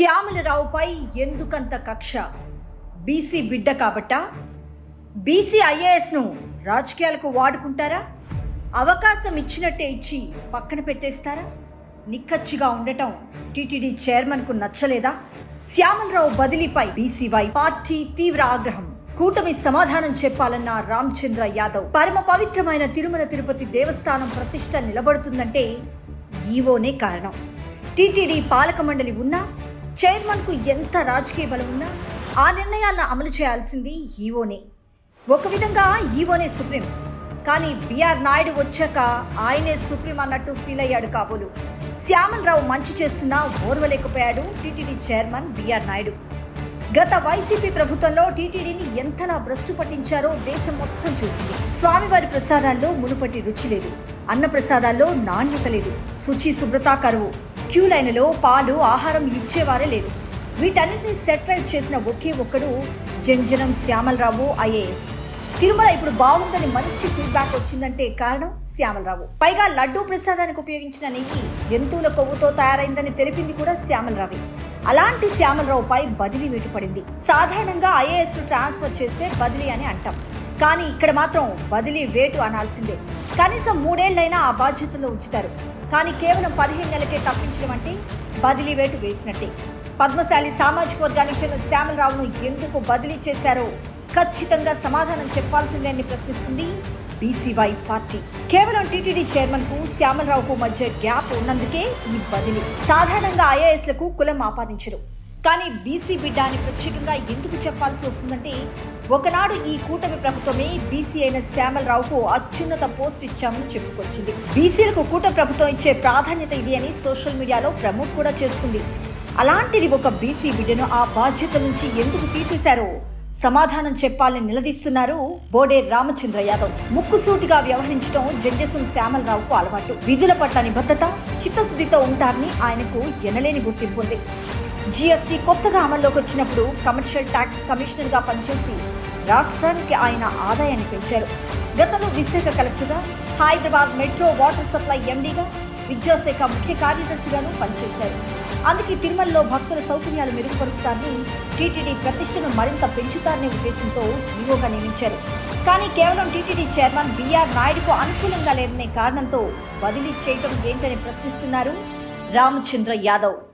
శ్యామలరావుపై ఎందుకంత కక్ష? బీసీ బిడ్డ కాబట్టా? బీసీ ఐఏఎస్ను రాజకీయాలకు వాడుకుంటారా? అవకాశం ఇచ్చినట్టే ఇచ్చి పక్కన పెట్టేస్తారా? నిక్కచ్చిగా ఉండటం టీటీడీ చైర్మన్కు నచ్చలేదా? శ్యామలరావు బదిలీపై బీసీవై పార్టీ తీవ్ర ఆగ్రహం. కూటమి సమాధానం చెప్పాలన్న రామచంద్ర యాదవ్ పరమ పవిత్రమైన తిరుమల తిరుపతి దేవస్థానం ప్రతిష్ట నిలబడుతుందంటే ఈవోనే కారణం. టీటీడీ పాలక మండలి ఉన్నా చైర్మన్కు ఎంత రాజకీయ బలం ఉన్నా ఆ నిర్ణయాలను అమలు చేయాల్సింది ఈవోనే ఒక విధంగా ఈవోనే సుప్రీం. కానీ బిఆర్ నాయుడు వచ్చాక ఆయనే సుప్రీం అన్నట్టు ఫీల్ అయ్యాడు కాబోలు. శ్యామలరావు మంచి చేస్తున్నా ఓర్వలేకపోయాడు టీటీడీ చైర్మన్ బిఆర్ నాయుడు. గత వైసీపీ ప్రభుత్వంలో టీటీడీని ఎంతలా భ్రష్టు పట్టించారో దేశం మొత్తం చూసింది. స్వామివారి ప్రసాదాల్లో మునుపటి రుచి లేదు. అన్న ప్రసాదాల్లో నాణ్యత లేదు. శుచి శుభ్రత కరువు క్యూ లైన్లో పాలు ఆహారం ఇచ్చేవారే లేరు. వీటన్నిటిని సెటిలైట్ చేసిన ఒకే ఒక్కడు జంజనం శ్యామలరావు ఐఏఎస్. తిరుమల ఇప్పుడు బాగుందని మంచి ఫీడ్బ్యాక్ వచ్చిందంటే కారణం శ్యామలరావు. పైగా లడ్డూ ప్రసాదానికి ఉపయోగించిన నెయ్యి జంతువుల కొవ్వుతో తయారైందని తెలిపింది కూడా శ్యామలరావే. అలాంటి శ్యామలరావుపై బదిలీ వేటుపడింది. సాధారణంగా ఐఏఎస్ను ట్రాన్స్ఫర్ చేస్తే బదిలీ అని అంటాం. కానీ ఇక్కడ మాత్రం బదిలీ వేటు అనాల్సిందే. కనీసం మూడేళ్ళైనా ఆ బాధ్యతలో ఉంచుతారు. కానీ కేవలం పదిహేను నెలలకే తప్పించడం అంటే బదిలీ వేటు వేసినట్టే. పద్మశాలి సామాజిక వర్గానికి చెందిన శ్యామలరావును ఎందుకు బదిలీ చేశారో ఖచ్చితంగా సమాధానం చెప్పాల్సిందే అని ప్రశ్నిస్తుంది బీసీవై పార్టీ. కేవలం టీటీడీ చైర్మన్కు శ్యామలరావుకు మధ్య గ్యాప్ ఉన్నందుకే ఈ బదిలీ. సాధారణంగా ఐఏఎస్లకు కులం ఆపాదించరు. కానీ బీసీ బిడ్డ అని ప్రత్యేకంగా ఎందుకు చెప్పాల్సి వస్తుందంటే ఒకనాడు ఈ కూటమి ప్రభుత్వమే బీసీ అయిన శ్యామలరావుకు అత్యున్నత పోస్ట్ ఇచ్చామని చెప్పుకొచ్చింది. బీసీలకు కూట ప్రభుత్వం ఇచ్చే ప్రాధాన్యత ఇది అని సోషల్ మీడియాలో ప్రమోట్ కూడా చేసుకుంది. అలాంటిది ఒక బీసీ బిడ్డను ఆ బాధ్యత నుంచి ఎందుకు తీసేశారో సమాధానం చెప్పాలని నిలదీస్తున్నారు బోడే రామచంద్ర యాదవ్. ముక్కుసూటిగా వ్యవహరించడం జంజసం శ్యామలరావుకు అలవాటు. విధుల పట్ల నిబద్ధత చిత్తశుద్ధితో ఉంటారని ఆయనకు ఎనలేని గుర్తింపు ఉంది. జీఎస్టీ కొత్తగా అమల్లోకి వచ్చినప్పుడు కమర్షియల్ ట్యాక్స్ కమిషనర్గా పనిచేసి రాష్ట్రానికి ఆయన ఆదాయాన్ని పెంచారు. గతంలో విశాఖ కలెక్టర్గా హైదరాబాద్ మెట్రో వాటర్ సప్లై ఎండీగా విద్యాశాఖ ముఖ్య కార్యదర్శిగాను పనిచేశారు. అందుకే తిరుమలలో భక్తుల సౌకర్యాలు మెరుగుపరుస్తారని టీటీడీ ప్రతిష్టను మరింత పెంచుతారనే ఉద్దేశంతో ఈవోగా నియమించారు. కానీ కేవలం టీటీడీ చైర్మన్ బిఆర్ నాయుడుకు అనుకూలంగా లేరనే కారణంతో బదిలీ చేయటం ఏంటని ప్రశ్నిస్తున్నారు రామచంద్ర యాదవ్.